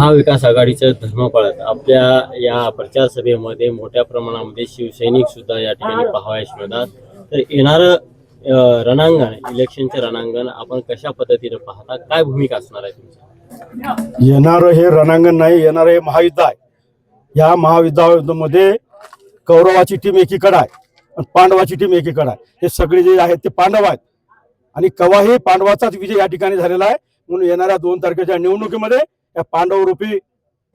महाविकास आघाडीचं धर्म पाळत आपल्या या प्रचार सभेमध्ये मोठ्या प्रमाणामध्ये शिवसैनिक सुद्धा या ठिकाणी पाहावयास मिळतात. तर येणारं रणांगण इलेक्शनचे रणांगण आपण कशा पद्धतीने पाहता? काय भूमिका असणार आहे तुमची? येणारं हे रणांगण नाही येणारं हे महायुद्ध आहे. या महायुद्धामध्ये कौरवाची टीम एकीकडे आहे आणि पांडवाची टीम एकीकडे आहे. हे सगळे जे आहेत ते पांडव आहेत. आणि कवाही पांडवाचाच विजय या ठिकाणी झालेला आहे. म्हणून येणाऱ्या दोन तारखेच्या निवडणुकीमध्ये या पांडवरूपी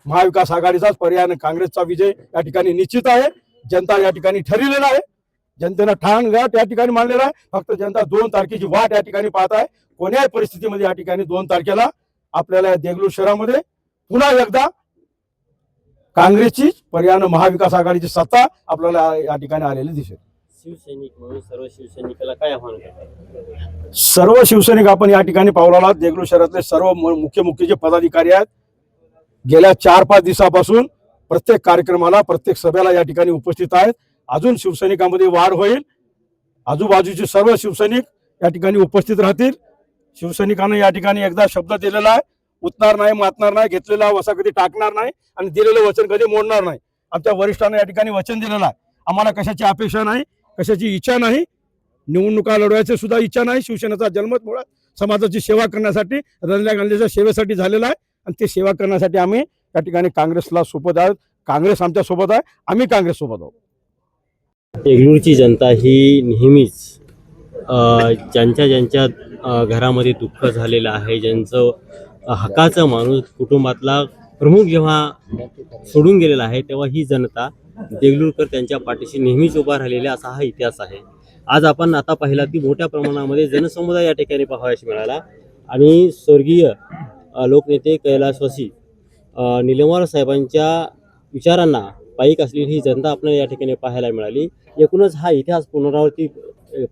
महाविकास आघाडीचाच पर्याय आणि काँग्रेसचा विजय या ठिकाणी निश्चित आहे. जनता या ठिकाणी ठरलेला आहे. जनतेनं ठाण गाठ या ठिकाणी मांडलेला आहे. फक्त जनता दोन तारखेची वाट या ठिकाणी पाहत आहे. कोण्याही परिस्थितीमध्ये या ठिकाणी दोन तारखेला आपल्याला या देगलूर शहरामध्ये पुन्हा एकदा काँग्रेसची पर्यायानं महाविकास आघाडीची सत्ता आपल्याला या ठिकाणी आलेली दिसेल. शिवसैनिक म्हणून सर्व शिवसैनिकाला काय आव्हान करतात सर्व शिवसैनिक आपण या ठिकाणी पावलाला देगलूर शहरातले सर्व म- मुख्य मुख्य जे पदाधिकारी आहेत गेल्या चार पाच दिवसापासून प्रत्येक कार्यक्रमाला प्रत्येक सभेला या ठिकाणी उपस्थित आहेत. अजून शिवसैनिकांमध्ये वाढ होईल. आजूबाजूचे सर्व शिवसैनिक या ठिकाणी उपस्थित राहतील. शिवसैनिकांना या ठिकाणी एकदा शब्द दिलेला आहे. उतणार नाही मातणार नाही घेतलेला वसा कधी टाकणार नाही आणि दिलेलं वचन कधी मोडणार नाही. आमच्या वरिष्ठांना या ठिकाणी वचन दिलेलं आहे. आम्हाला कशाची अपेक्षा नाही. कशाची इच्छा नाही निवडणुका लढवायची सुद्धा इच्छा नाही शिवसेनेचा जन्मच मुळात समाजाची सेवा करण्यासाठी रंजल्या गांधीच्या सेवेसाठी झालेला आहे. आणि ते सेवा करण्यासाठी आम्ही या ठिकाणी काँग्रेसला सोबत आहोत. काँग्रेस आमच्यासोबत आहे. आम्ही काँग्रेस सोबत आहोत. देगलूरची जनता ही नेहमीच ज्यांच्या ज्यांच्या घरामध्ये दुःख झालेलं आहे ज्यांचं अ, हक्काचा माणूस कुटुंबातला प्रमुख जेव्हा सोडून गेलेला आहे तेव्हा ही जनता देगलूरकर त्यांच्या पाठीशी नेहमीच उभा राहिलेला असा हा इतिहास आहे. आज आपण आता पाहिला की मोठ्या प्रमाणामध्ये जनसमुदाय या ठिकाणी पाहावयास मिळाला. आणि स्वर्गीय लोकनेते कैलासवासी अ, निलंवार साहेबांच्या विचारांना पायीक असलेली ही जनता आपल्याला या ठिकाणी पाहायला मिळाली. एकूणच हा इतिहास पुनरावृत्ती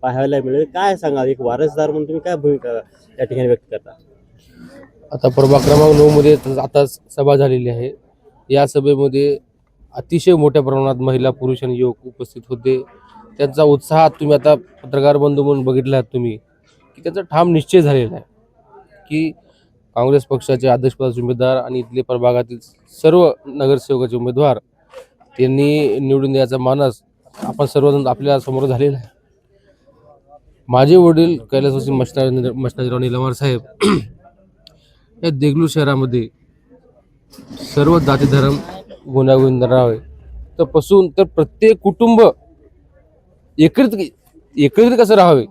पाहायला मिळेल. काय सांगाल? एक वारसदार म्हणून तुम्ही काय भूमिका या ठिकाणी व्यक्त करता? आता प्रभाग क्रमांक नऊ मध्ये आता सभा झालेली आहे. या सभेमध्ये अतिशय मोठ्या प्रमाणात महिला पुरुष आणि युवक उपस्थित होते. त्यांचा उत्साह तुम्ही आता पत्रकार बंधू म्हणून बघितला आहात तुम्ही की त्याचा ठाम निश्चय झालेला आहे की काँग्रेस पक्षाचे अध्यक्षपदाचे उमेदवार आणि इथले प्रभागातील सर्व नगरसेवकाचे उमेदवार त्यांनी निवडून द्यायचा मानस आपण सर्वजण आपल्यासमोर झालेला आहे. माझे वडील कैलासवासी मशना मशनाजीराव निलमार साहेब या देगलूर शहरामध्ये सर्व जाती धर्म गुन्हागोविंदराव आहे. तर पासून तर प्रत्येक कुटुंब एकत्रित एकत्रित कसं राहावे?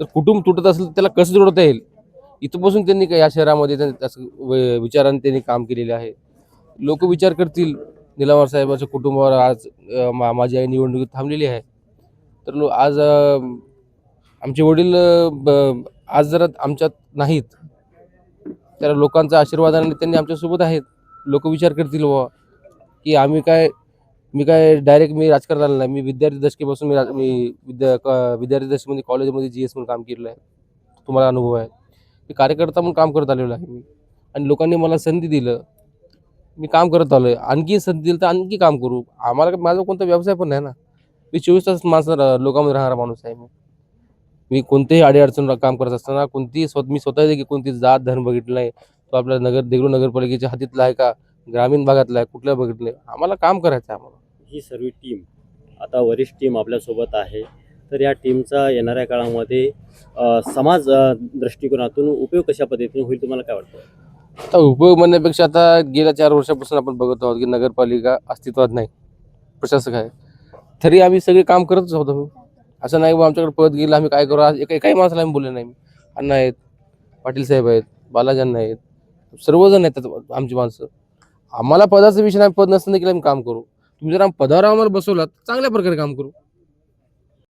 तर कुटुंब तुटत असेल तर त्याला कसं जोडता येईल? इथंपासून त्यांनी काय या शहरामध्ये त्यांनी असं विचारांनी त्यांनी काम केलेले आहे. लोक विचार करतील निलावर साहेबाच्या कुटुंबावर आज मा माझी आई निवडणुकीत थांबलेली आहे. तर लो आज आमचे वडील ब- आज जरा आमच्यात नाहीत. त्या लोकांचा आशीर्वादाने त्यांनी आमच्यासोबत आहेत. लोक विचार करतील बाबा की आम्ही काय मी काय डायरेक्ट मी राजकारणात आलो नाही. मी विद्यार्थी दशकेपासून मी राज- मी विद्या क- विद्यार्थी दशकेमध्ये कॉलेजमध्ये जी एस म्हणून काम केलेलं आहे. तुम्हाला अनुभव आहे. मी कार्यकर्ता म्हणून काम करत आलेलो आहे मी. आणि लोकांनी मला संधी दिलं. मी काम करत आलो आहे आणखी संधी दिली तर आणखी काम करू. आम्हाला काय- माझा कोणता व्यवसाय पण नाही ना. मी चोवीस तास माणसं लोकांमध्ये राहणारा माणूस आहे मी. मी कोणतेही अडीअडचण काम करत असताना कोणतीही स्वत मी स्वतः देखील कोणती जात धर्म बघितलं नाही. तो आपल्या नगर देगलू नगरपालिकेच्या हातीतला आहे का? ग्रामीण भागातला आहे कुठल्या बघितलं? आम्हाला काम करायचं आहे आम्हाला. ही सर्व टीम आता वरिष्ठ टीम आपल्यासोबत आहे. तर या टीमचा येणाऱ्या काळामध्ये समाज दृष्टिकोनातून उपयोग कशा पद्धतीने होईल तुम्हाला काय वाटतं? आता उपयोग म्हणण्यापेक्षा आता गेल्या चार वर्षापासून आपण बघत आहोत की नगरपालिका अस्तित्वात नाही. प्रशासक आहे. तरी आम्ही सगळे काम करतच आहोत आम्ही असं नाही बा आमच्याकडे पद गेलं आम्ही काय करू? आज एका एकाही माणसाला आम्ही बोलले नाही. अण्णा आहेत पाटील साहेब आहेत बालाजन आहेत. सर्वजण आहेत आमची माणसं. आम्हाला पदाचा विषय नाही पद नसताना देखील आम्ही काम करू. तुम्ही जर आम्ही पदावर आम्हाला बसवलात चांगल्या प्रकारे काम करू.